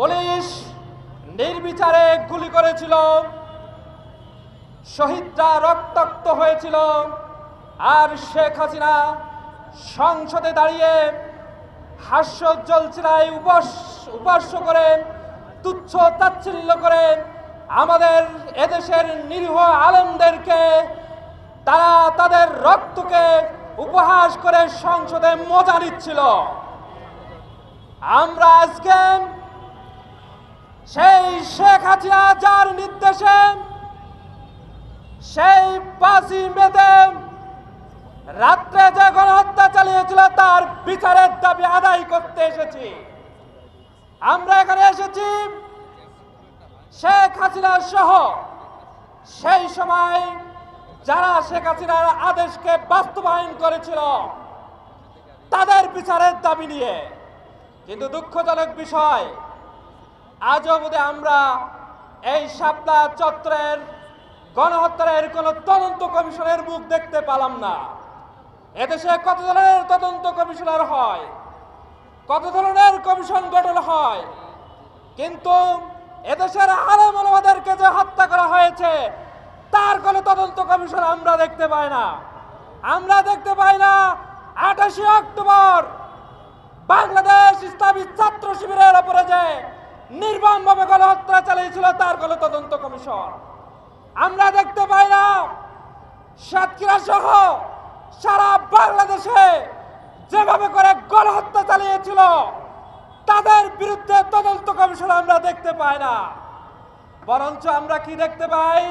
Police নির্বিচারে গুলি করেছিল, শহীদরা রক্তাক্ত হয়েছিল, আর শেখ হাসিনা সংসদে দাঁড়িয়ে হাস্যোজ্জ্বল চিরায় উপাস, উপাস্য করে, তুচ্ছ তাচ্ছিল্য করে আমাদের এদেশের নিরীহ আলেমদেরকে তারা তাদের রক্তকে উপহাস করে সংসদে মজা নিচ্ছিল। আমরা আজকে সেই শেখ হাসিনা যার নির্দেশে, সেই পাঁচই মেতে রাত্রে যে গণহত্যা চালিয়েছিল, তার বিচারের দাবি আদায় করতে এসেছি। আমরা এখানে এসেছি শেখ হাসিনা সহ। সেই সময় যারা শেখ হাসিনার আদেশকে বাস্তবায়ন করেছিল, তাদের বিচারের দাবি নিয়ে। কিন্তু দুঃখজনক বিষয় আজ অবধি আমরা এই শাপলা চত্বরের গণহত্যার কোনো তদন্ত কমিশনের মুখ দেখতে পেলাম না। এদেশে কত ধরনের তদন্ত কমিশনার হয়? কত ধরনের কমিশন গঠন হয়? কিন্তু এদেশের আলেম ওলামাদেরকে যে হত্যা করা হয়েছে, তার কোনো তদন্ত কমিশন আমরা দেখতে পাই না। আমরা দেখতে পাই না আঠাশে অক্টোবর বাংলাদেশ ইসলামী ছাত্র শিবিরের উপরে যে নির্মমভাবে গণহত্যা চালিয়েছিল তার কোনো তদন্ত কমিশন। আমরা দেখতে পাই না সাতক্ষীরা সহ সারা বাংলাদেশে যেভাবে করে গণহত্যা চালিয়েছিল, তাদের বিরুদ্ধে তদন্ত কমিশন আমরা দেখতে পাই না। বরঞ্চ আমরা কি দেখতে পাই?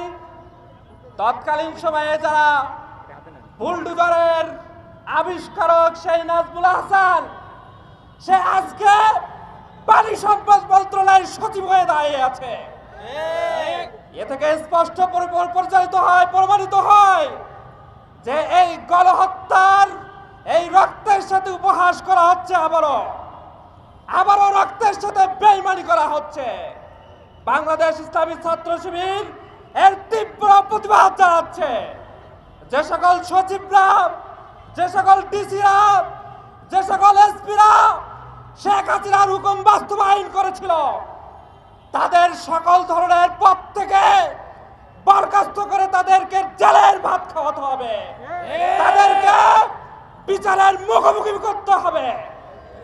তৎকালীন সময়ে যারা বুলডুজারের আবিষ্কারক সেই নাজমুল হাসান, সে আজকে পানি সম্পদ মন্ত্রণালয়ের সচিব হয়ে দাঁড়িয়ে আছে। এ থেকে স্পষ্ট পরি- পরি- পরিচালিত হয় প্রমাণিত হয় যে এই গণহত্যার এই রক্তের সাথে উপহাস করা হচ্ছে আবারও। আবারও রক্তের সাথে বেইমানি করা হচ্ছে। বাংলাদেশ ইসলামী ছাত্র শিবির এর তীব্র প্রতিবাদ জানাচ্ছে। যে সকল সচিবরা যে সকল ডিসিরা যে সকল এসপিরা শেখ হাসিনার হুকুম বাস্তবায়ন করেছিল। তাদের সকল ধরনের পদ থেকে বরখাস্ত করে তাদেরকে জেলের ভাত খাওয়াতে হবে। তাদেরকে বিচারের মুখোমুখি করতে হবে।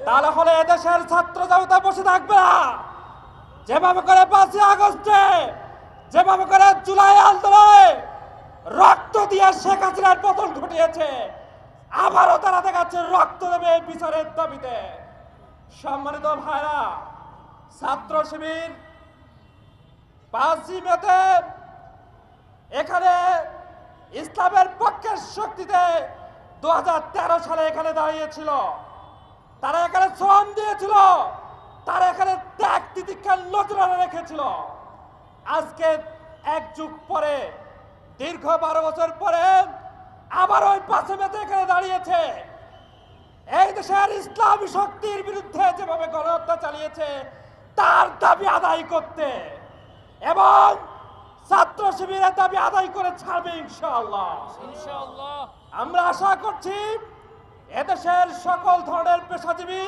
তাহলে হলে এদেশের ছাত্র জনতা বসে থাকবে না। যেভাবে করে পাঁচই আগস্টে, যেভাবে করে জুলাই আন্দোলনে রক্ত দিয়ে শেখ হাসিনার পতন ঘটিয়েছে, আবারও তারা দেখাচ্ছে রক্ত দেবে বিচারের দাবিতে। সম্মানিত ভাইরা, ছাত্র শিবির, পাঁচই মেতে এখানে ইসলামের পক্ষের শক্তিতে দুহাজার তেরো সালে এখানে দাঁড়িয়েছিল। তারা এখানে শ্রম দিয়েছিল, তারা এখানে ত্যাগ তিতিক্ষার নজরে রেখেছিল। আজকে এক যুগ পরে, দীর্ঘ বারো বছর পরে, আবার ওই পাশে মেতে এখানে দাঁড়িয়েছে। এই দেশের ইসলামী শক্তির বিরুদ্ধে যেভাবে গণহত্যা চালিয়েছে তার দাবি আদায় করতে এবং ছাত্র শিবিরের দাবি আদায় করে ছাড়বে ইনশাআল্লাহ। আমরা আশা করছি এদেশের সকল ধরনের পেশাজীবী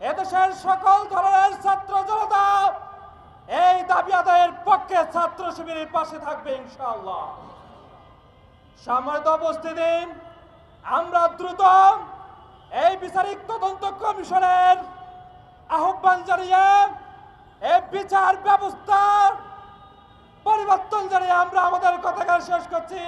এদেশের সকল ধরনের ছাত্র জনতা এই দাবি আদায়ের পক্ষে ছাত্র শিবিরের পাশে থাকবে ইনশাআল্লাহ। সম্মানিত উপস্থিতি। আমরা দ্রুত এই বিচারিক তদন্ত কমিশনের আহ্বান জানিয়ে এই বিচার ব্যবস্থা পরিবর্তন জানিয়ে আমরা আমাদের কথাকার শেষ করছি।